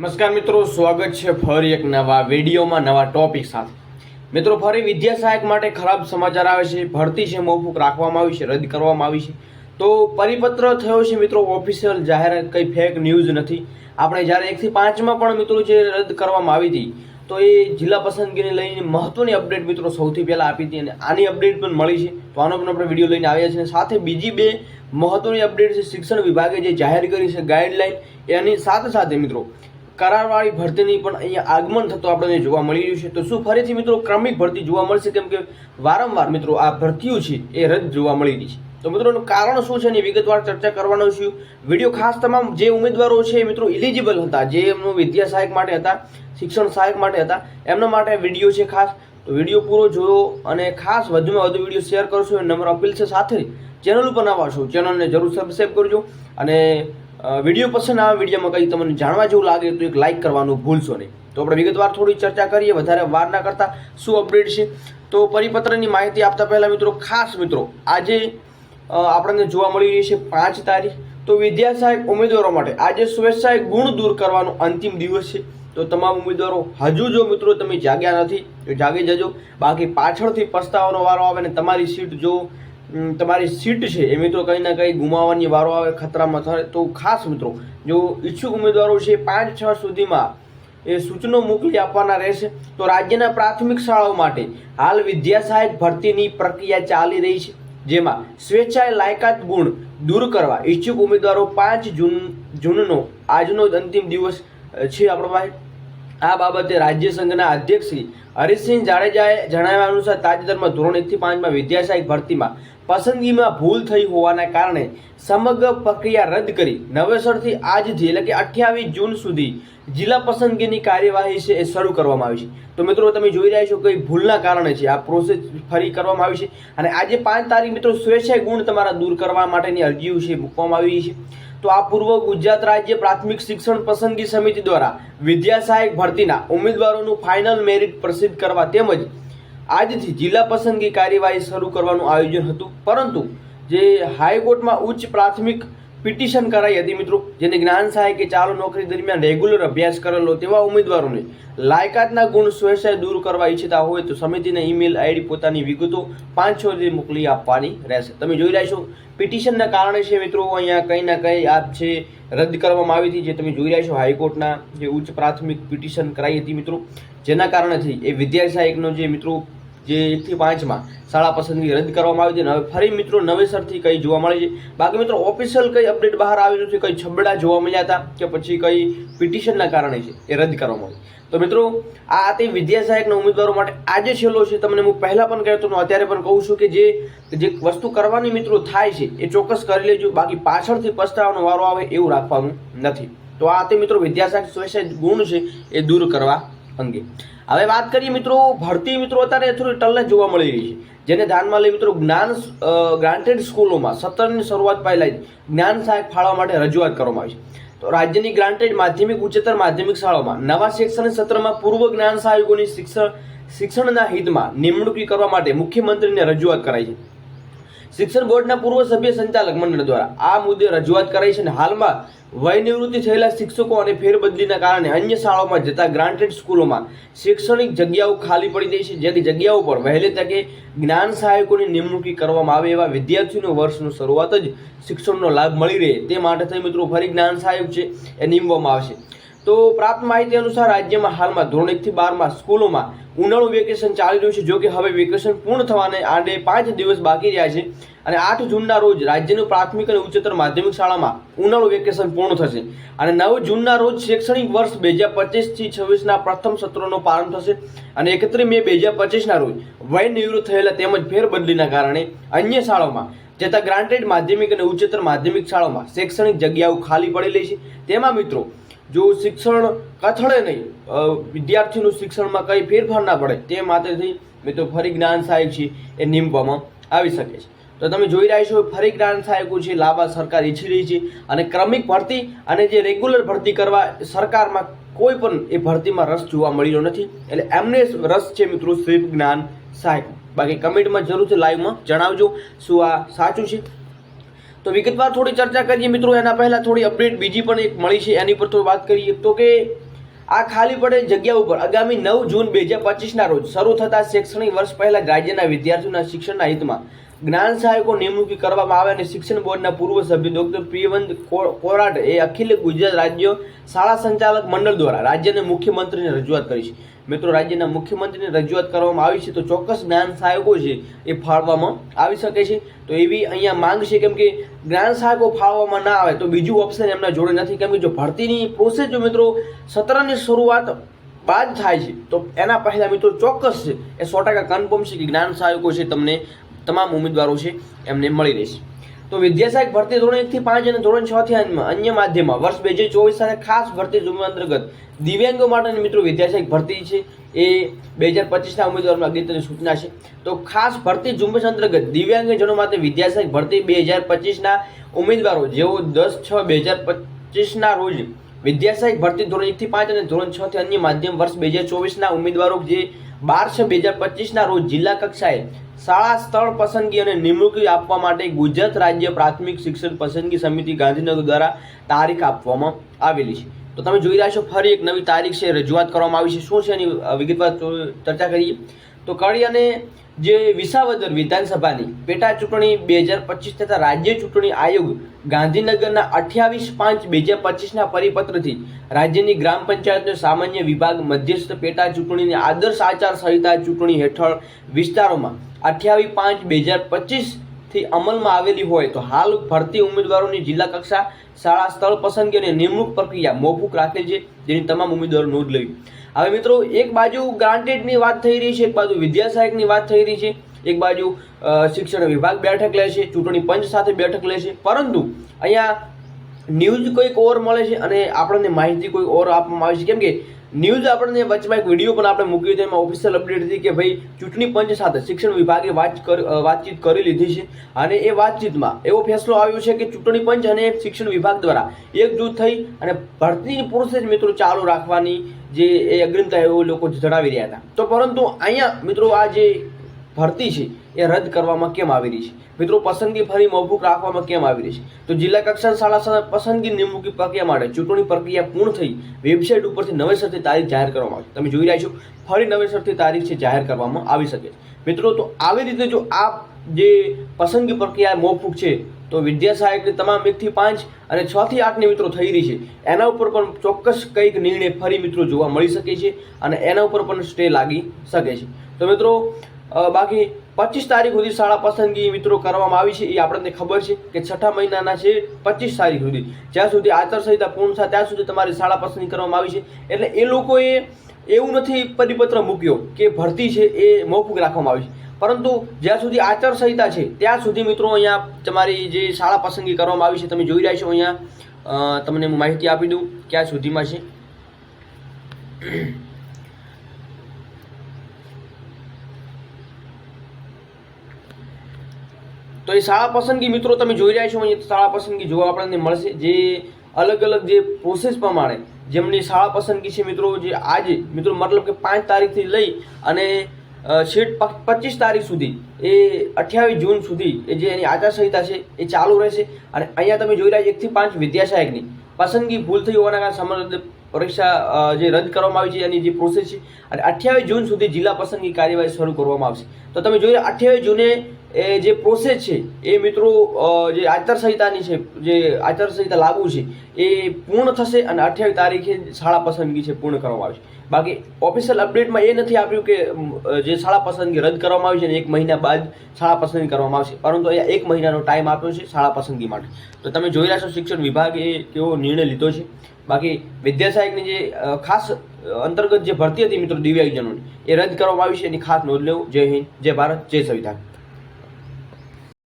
નમસ્કાર મિત્રો, સ્વાગત છે ફરી એક નવા વિડીયોમાં નવા ટોપિક સાથે. મિત્રો, ફરી વિદ્યા સહાયક માટે ખરાબ સમાચાર આવે છે, ભરતી છે, મોફુક રાખવામાં આવી છે, રદ કરવામાં આવી છે. તો પરિપત્ર થયો છે મિત્રો, ઓફિશિયલ જાહેરાત કંઈ ફેક ન્યૂઝ નથી. આપણે જ્યારે એકથી પાંચમાં પણ મિત્રો જે રદ કરવામાં આવી હતી, તો એ જિલ્લા પસંદગીને લઈને મહત્વની અપડેટ મિત્રો સૌથી પહેલાં આપી હતી અને આની અપડેટ પણ મળી છે. તો આનો પણ આપણે વીડિયો લઈને આવ્યા છીએ. સાથે બીજી બે મહત્વની અપડેટ છે, શિક્ષણ વિભાગે જે જાહેર કરી છે ગાઈડલાઈન એની સાથે સાથે મિત્રો કરારવાળી ભરતીની પણ અહીંયા આગમન થતો આપણને જોવા મળી રહ્યું છે. તો શું ફરીથી મિત્રો ક્રમિક ભરતી જોવા મળશે? કેમ કે વારંવાર મિત્રો આ ભરતીઓ છે એ રદ જોવા મળી રહી છે. તો મિત્રોનું કારણ શું છે એની વિગતવાર ચર્ચા કરવાનો છું. વીડિયો ખાસ તમામ જે ઉમેદવારો છે મિત્રો ઇલિજિબલ હતા, જે એમનું વિદ્યા સહાયક માટે હતા, શિક્ષણ સહાયક માટે હતા, એમના માટે વીડિયો છે ખાસ. તો વીડિયો પૂરો જોયો અને ખાસ વધુમાં વધુ વીડિયો શેર કરશો. એ નંબર અપીલ છે સાથે. ચેનલ ઉપર નવા છો, ચેનલને જરૂર સબસ્ક્રાઈબ કરજો અને વીડિયો પસંદ આવે, વિડીયોમાં કંઈ તમને જાણવા જેવું લાગે તો એક લાઇક કરવાનું ભૂલશો નહીં. તો આપણે વિગતવાર થોડી ચર્ચા કરીએ, વધારે વાર ના કરતાં, શું અપડેટ છે? તો પરિપત્રની માહિતી આપતા પહેલાં મિત્રો, ખાસ મિત્રો, આજે આપણને જોવા મળી રહી છે પાંચ તારીખ. તો વિદ્યા સહાયક ઉમેદવારો માટે આજે સ્વેચ્છાએ ગુણ દૂર કરવાનો અંતિમ દિવસ છે. તો તમામ ઉમેદવારો, હજુ જો મિત્રો તમે જાગ્યા નથી, તો જાગી જજો. બાકી પાછળથી પસ્તાવાનો વારો આવે ને તમારી સીટ જો તમારી સીટ છે એ મિત્રો કંઈ ના કંઈ ગુમાવવાની વારો આવે, ખતરામાં થાય. તો ખાસ મિત્રો, જો ઈચ્છુક ઉમેદવારો છે, પાંચ છ સુધીમાં એ સૂચનો મોકલી આપવાના રહેશે, તો રાજ્યના પ્રાથમિક શાળાઓ માટે હાલ વિદ્યા સહાયક ભરતીની પ્રક્રિયા ચાલી રહી છે, જેમાં સ્વેચ્છાએ લાયકાત ગુણ દૂર કરવા ઈચ્છુક ઉમેદવારો પાંચ જૂન, જૂનનો, આજનો અંતિમ દિવસ છે આપણા પાસે આ બાબતે રાજ્ય સંઘના અધ્યક્ષ શ્રી હરીશસિંહ જાડેજાએ જણાવ્યા અનુસાર તાજેતરમાં ધોરણ એકથી પાંચમાં વિદ્યાશાહી ભરતીમાં પસંદગીમાં ભૂલ થઈ હોવાના કારણે સમગ્ર પ્રક્રિયા રદ કરી નવેસરથી આજથી એટલે કે અઠ્યાવીસ જૂન સુધી જિલ્લા પસંદગીની કાર્યવાહી છે એ શરૂ કરવામાં આવી છે. તો મિત્રો, તમે જોઈ રહ્યા છો કે ભૂલના કારણે છે. આ પ્રોસેસ ફરી કરવામાં આવી છે અને આજે પાંચ તારીખ મિત્રો, સ્વેચ્છાએ ગુણ તમારા દૂર કરવા માટેની અરજીઓ છે મૂકવામાં આવી છે. તો આ પૂર્વ ગુજરાત રાજ્ય પ્રાથમિક શિક્ષણ પસંદગી સમિતિ દ્વારા વિદ્યા સહાયક ભરતીના ઉમેદવારોનું ફાઇનલ મેરિટ પ્રસિદ્ધ કરવા તેમજ આજથી જિલ્લા પસંદગી કાર્યવાહી શરૂ કરવાનું આયોજન હતું. પરંતુ જે હાઈકોર્ટમાં ઉચ્ચ પ્રાથમિક પિટિશન કરાઈ હતી મિત્રો, જેને જ્ઞાન સહાય કે ચાલુ નોકરી દરમિયાન રેગ્યુલર અભ્યાસ કરેલો તેવા ઉમેદવારોને લાયકાતના ગુણ સ્વેચ્છાએ દૂર કરવા ઈચ્છતા હોય તો સમિતિને ઈમેલ આઈડી પોતાની વિગતો પાંચ છ સુધી મોકલી આપવાની રહેશે. તમે જોઈ રહ્યા છો, પિટિશનના કારણે છે મિત્રો, અહીંયા કંઈ ના કંઈ આપ છે રદ કરવામાં આવી હતી જે તમે જોઈ રહ્યા છો, હાઈકોર્ટના જે ઉચ્ચ પ્રાથમિક પિટિશન કરાઈ હતી મિત્રો, જેના કારણેથી એ વિદ્યાર્થી સહાયકનો જે મિત્રો જે એકથી પાંચમાં શાળા પસંદગી રદ કરવામાં આવી હતી અને હવે ફરી મિત્રો નવેસરથી કંઈ જોવા મળે છે. બાકી મિત્રો ઓફિશિયલ કંઈ અપડેટ બહાર આવેલું નથી, કંઈ છબડા જોવા મળ્યા હતા કે પછી કંઈ પિટિશનના કારણે છે એ રદ કરવામાં આવી. તો મિત્રો, આ તે વિદ્યા સહાયકના ઉમેદવારો માટે આજે છેલ્લો છે. તમને હું પહેલાં પણ કહેતો હતો અત્યારે પણ કહું છું કે જે જે વસ્તુ કરવાની મિત્રો થાય છે એ ચોક્કસ કરી લેજો. બાકી પાછળથી પસ્તાવાનો વારો આવે એવું રાખવાનું નથી. તો આ તે મિત્રો વિદ્યાશાખ સ્વૈચ્છિક ગુણ છે એ દૂર કરવા અંગે. હવે વાત કરીએ મિત્રો, ભરતી મિત્રો, અત્યારે થોડી ટલ્લે જોવા મળી રહી છે. જેને ધ્યાનમાં લઈ મિત્રો, જ્ઞાન ગ્રાન્ટેડ સ્કૂલોમાં સત્રની શરૂઆત પહેલાં જ જ્ઞાન સહાયક ફાળવા માટે રજૂઆત કરવામાં આવી છે. તો રાજ્યની ગ્રાન્ટેડ માધ્યમિક, ઉચ્ચતર માધ્યમિક શાળાઓમાં નવા શૈક્ષણિક સત્રમાં પૂર્વ જ્ઞાન સહાયકોની શિક્ષણ, શિક્ષણના હિતમાં નિમણૂકી કરવા માટે મુખ્યમંત્રીને રજૂઆત કરાઈ છે. શિક્ષણ બોર્ડના પૂર્વ સભ્ય સંચાલક મંડળ દ્વારા આ મુદ્દે રજૂઆત કરાઈ છે અને હાલમાં વય નિવૃત્તિ થયેલા શિક્ષકો અને ફેરબદલીના કારણે અન્ય શાળાઓમાં જતા ગ્રાન્ટેડ સ્કૂલોમાં શૈક્ષણિક જગ્યાઓ ખાલી પડી જાય છે. જેથી જગ્યાઓ પર વહેલી તકે જ્ઞાન સહાયકોની નિમણૂકી કરવામાં આવે એવા વિદ્યાર્થીઓને વર્ષનું શરૂઆત જ શિક્ષણનો લાભ મળી રહે તે માટે થઈ મિત્રો, ફરી જ્ઞાન સહાયક છે એ નિમવામાં આવશે. તો પ્રાપ્ત માહિતી અનુસાર રાજ્યમાં હાલમાં ધોરણ એકથી બારમાં સ્કૂલોમાં ઉનાળુ વેકેશન ચાલી રહ્યું છે, જો કે હવે વેકેશન પૂર્ણ થવાને આડે પાંચ દિવસ બાકી રહ્યા છે અને આઠ જૂનના રોજ રાજ્યનું પ્રાથમિક અને ઉચ્ચતર માધ્યમિક શાળામાં ઉનાળુ વેકેશન પૂર્ણ થશે અને નવ જૂનના રોજ શૈક્ષણિક વર્ષ બે હજાર પચીસથી છવ્વીસના પ્રથમ સત્રનો પ્રારંભ થશે અને એકત્રીસ મે બે હજાર પચીસના રોજ વય નિવૃત્ત થયેલા તેમજ ફેરબદલીના કારણે અન્ય શાળાઓમાં જતા ગ્રાન્ટેડ માધ્યમિક અને ઉચ્ચતર માધ્યમિક શાળાઓમાં શૈક્ષણિક જગ્યાઓ ખાલી પડેલી છે. તેમાં મિત્રો જો શિક્ષણ કથળે નહીં વિદ્યાર્થીનું શિક્ષણમાં કંઈ ફેરફાર ના પડે તે માટેથી મિત્રો ફરી જ્ઞાન સહાયક છે એ નિમવામાં આવી શકે છે. તો તમે જોઈ રહ્યા છો ફરી જ્ઞાન સહાયકો છે લાભા સરકાર ઈચ્છી રહી છે અને ક્રમિક ભરતી અને જે રેગ્યુલર ભરતી કરવા સરકારમાં કોઈ પણ એ ભરતીમાં રસ જોવા મળી રહ્યો નથી. એટલે એમને રસ છે મિત્રો શ્રી જ્ઞાન સહાયક બાકી કમેન્ટમાં જરૂરથી લાઈવમાં જણાવજો, શું આ સાચું છે? તો વિગતવાર થોડી ચર્ચા કરીએ મિત્રો. એના પહેલાં થોડી અપડેટ બીજી પણ એક મળી છે. એની પર થોડી વાત કરીએ તો કે આ ખાલી પડેલ જગ્યા ઉપર આગામી નવ જૂન બે હજાર પચીસના રોજ શરૂ થતા શૈક્ષણિક વર્ષ પહેલાં રાજ્યના વિદ્યાર્થીઓના શિક્ષણના હિતમાં જ્ઞાન સહાયકો નિમણૂકી કરવામાં આવે અને શિક્ષણ બોર્ડના પૂર્વ સભ્ય ડોક્ટર પ્રિયવંત કોરાટ એ અખિલ ગુજરાત રાજ્ય શાળા સંચાલક મંડળ દ્વારા રાજ્યના મુખ્યમંત્રીને રજૂઆત કરી છે. મિત્રો, રાજ્યના મુખ્યમંત્રીને રજૂઆત કરવામાં આવી છે તો ચોક્કસ જ્ઞાન સહાયકો છે એ ફાળવામાં આવી શકે છે. તો એવી અહીંયા માંગ છે કેમ કે જ્ઞાન સહાયકો ફાળવવામાં ના આવે તો બીજું ઓપ્શન એમના જોડે નથી. કેમ કે જો ભરતીની પ્રોસેસ જો મિત્રો સત્રની શરૂઆત બાદ થાય છે તો એના પહેલાં મિત્રો ચોક્કસ છે. એ સો ટકા કન્ફર્મ છે કે જ્ઞાન સહાયકો છે તમને તમામ ઉમેદવારો છે, એમને મળી રહેશે. તો વિદ્યાસહાયક ભરતી ધોરણ એકથી પાંચ અને ધોરણ છ થી અન્ય- માધ્યમમાં વર્ષ બે હજાર ચોવીસ સાથે ખાસ ભરતી ઝુંબેશ અંતર્ગત દિવ્યાંગો માટેની મિત્રો વિદ્યાસહાયક ભરતી છે, એ બે હજાર પચીસના ઉમેદવારોમાં અગત્યની સૂચના છે. તો ખાસ ભરતી ઝુંબેશ અંતર્ગત દિવ્યાંગજનો માટે વિદ્યાસહાયક ભરતી બે હજાર પચીસના ઉમેદવારો, જેઓ દસ છ બે હજાર પચીસના રોજ વિદ્યાસહાયક ભરતી ધોરણ એકથી પાંચ અને ધોરણ છ થી અન્ય માધ્યમ વર્ષ બે હજાર ચોવીસના ઉમેદવારો જે બાર બે હજાર પચીસના રોજ જિલ્લા કક્ષાએ શાળા સ્થળ પસંદગી અને નિમણૂકી આપવા માટે ગુજરાત રાજ્ય પ્રાથમિક શિક્ષણ પસંદગી સમિતિ ગાંધીનગર દ્વારા તારીખ આપવામાં આવેલી છે. તો તમે જોઈ રહ્યા છો, ફરી એક નવી તારીખ છે, રજૂઆત કરવામાં આવી છે. શું છે એની વિગતવાર ચર્ચા કરીએ? તો કડી અને જે વિસાવદર વિધાનસભાની પેટા ચૂંટણી બે હજાર પચીસ તથા રાજ્ય ચૂંટણી આયોગ ગાંધીનગરના અઠ્યાવીસ પાંચ બે હજાર પચીસના પરિપત્રથી રાજ્યની ગ્રામ પંચાયતનો સામાન્ય વિભાગ મધ્યસ્થ પેટા ચૂંટણીની આદર્શ આચાર સંહિતા ચૂંટણી હેઠળ વિસ્તારોમાં અઠ્યાવીસ પાંચ બે હજાર પચીસ થી અમલમાં આવેલી હોય તો હાલ ભરતી ઉમેદવારોની જિલ્લા કક્ષા, શાળા, સ્થળ પસંદગી અને નિમણૂક પ્રક્રિયા મોકૂફ રાખેલ છે. જેની તમામ ઉમેદવારો નોંધ લેવી. હવે મિત્રો, એક બાજુ ગ્રાન્ટેડની વાત થઈ રહી છે, એક બાજુ વિદ્યાસહાયકની વાત થઈ રહી છે. એક બાજુ શિક્ષણ વિભાગ બેઠક લે છે, ચૂંટણી પંચ સાથે બેઠક લે છે. પરંતુ અહીંયા ન્યૂઝ કોઈક ઓર મળે છે અને આપણને માહિતી કોઈ ઓર આપવામાં આવે છે. કેમ કે ન્યૂઝ આપણને વચમાં એક વીડિયો પણ આપણે મૂક્યો છે, એમાં ઓફિશિયલ અપડેટ હતી કે ભાઈ ચૂંટણી પંચ સાથે શિક્ષણ વિભાગે વાત વાતચીત કરી લીધી છે. અને એ વાતચીતમાં એવો ફેસલો આવ્યો છે કે ચૂંટણી પંચ અને શિક્ષણ વિભાગ દ્વારા એકજૂથ થઈ અને ભરતીની પ્રોસેસ મિત્રો ચાલુ રાખવાની જે એ અગ્રિમતા એવું લોકો જણાવી રહ્યા હતા. તો પરંતુ અહીંયા મિત્રો આ જે ભરતી છે, એ રદ કરવામાં કેમ આવી રહી છે? મિત્રો, પસંદગી ફરી મોકૂફ રાખવામાં કેમ આવી રહી છે? તો જિલ્લા કક્ષા શાળા પસંદગી નિમણૂકી પ્રક્રિયા માટે ચૂંટણી પ્રક્રિયા પૂર્ણ થઈ, વેબસાઇટ ઉપરથી નવેસરથી તારીખ જાહેર કરવામાં આવી. તમે જોઈ રહ્યા છો, ફરી નવેસરથી તારીખ છે, જાહેર કરવામાં આવી શકે મિત્રો, તો આવી રીતે જો આ જે પસંદગી પ્રક્રિયા મોફૂક છે, તો વિદ્યા સહાયકની તમામ એકથી પાંચ અને છ થી આઠની મિત્રો થઈ રહી છે. એના ઉપર પણ ચોક્કસ કંઈક નિર્ણય ફરી મિત્રો જોવા મળી શકે છે અને એના ઉપર પણ સ્ટે લાગી શકે છે. તો મિત્રો બાકી પચીસ તારીખ સુધી શાળા પસંદગી મિત્રો કરવામાં આવી છે, એ આપણને ખબર છે કે છઠ્ઠા મહિનાના છે પચીસ તારીખ સુધી. જ્યાં સુધી આચારસંહિતા પૂર્ણ થાય, ત્યાં સુધી તમારી શાળા પસંદગી કરવામાં આવી છે. એટલે એ લોકોએ એવું નથી પરિપત્ર મૂક્યો કે ભરતી છે એ મોકૂફ રાખવામાં આવી છે. પરંતુ જ્યાં સુધી આચારસંહિતા છે, ત્યાં સુધી મિત્રો અહીંયા તમારી જે શાળા પસંદગી કરવામાં આવી છે, તમે જોઈ રહ્યા છો અહીંયા. તમને હું માહિતી આપી દઉં ક્યાં સુધીમાં છે. તો એ શાળા પસંદગી મિત્રો તમે જોઈ રહ્યા છો, અહીંયા શાળા પસંદગી જોવા આપણને મળશે. જે અલગ અલગ જે પ્રોસેસ પ્રમાણે જેમની શાળા પસંદગી છે મિત્રો, જે આજે, મિત્રો મતલબ કે પાંચ તારીખથી લઈ અને છેઠ પચીસ તારીખ સુધી, એ અઠ્યાવીસ જૂન સુધી એ જે એની આચારસંહિતા છે, એ ચાલુ રહેશે. અને અહીંયા તમે જોઈ રહ્યા છો એકથી પાંચ વિદ્યાસહાયકની પસંદગી ભૂલ થઈ હોવાના કારણે સમગ્ર પરીક્ષા જે રદ કરવામાં આવી છે, એની જે પ્રોસેસ છે. અને અઠ્યાવીસ જૂન સુધી જિલ્લા પસંદગી કાર્યવાહી શરૂ કરવામાં આવશે. તો તમે જોઈ રહ્યા, અઠ્યાવીસ જૂને એ જે પ્રોસેસ છે, એ મિત્રો જે આચારસંહિતાની છે, જે આચારસંહિતા લાગુ છે, એ પૂર્ણ થશે અને અઠ્યાવીસ તારીખે શાળા પસંદગી છે પૂર્ણ કરવામાં આવશે બાકી ઓફિશિયલ અપડેટમાં એ નથી આપ્યું કે જે શાળા પસંદગી રદ કરવામાં આવી છે અને એક મહિના બાદ શાળા પસંદગી કરવામાં આવશે. પરંતુ અહીંયા એક મહિનાનો ટાઈમ આપ્યો છે શાળા પસંદગી માટે. તો તમે જોઈ રહ્યા છો શિક્ષણ વિભાગે કેવો નિર્ણય લીધો છે. બાકી વિદ્યાસહાયકની જે ખાસ અંતર્ગત જે ભરતી હતી મિત્રો દિવ્યાંગજનોની, એ રદ કરવામાં આવી છે. એની ખાસ નોંધ લેવું. જય હિન્દ, જય ભારત, જય સંવિધાન.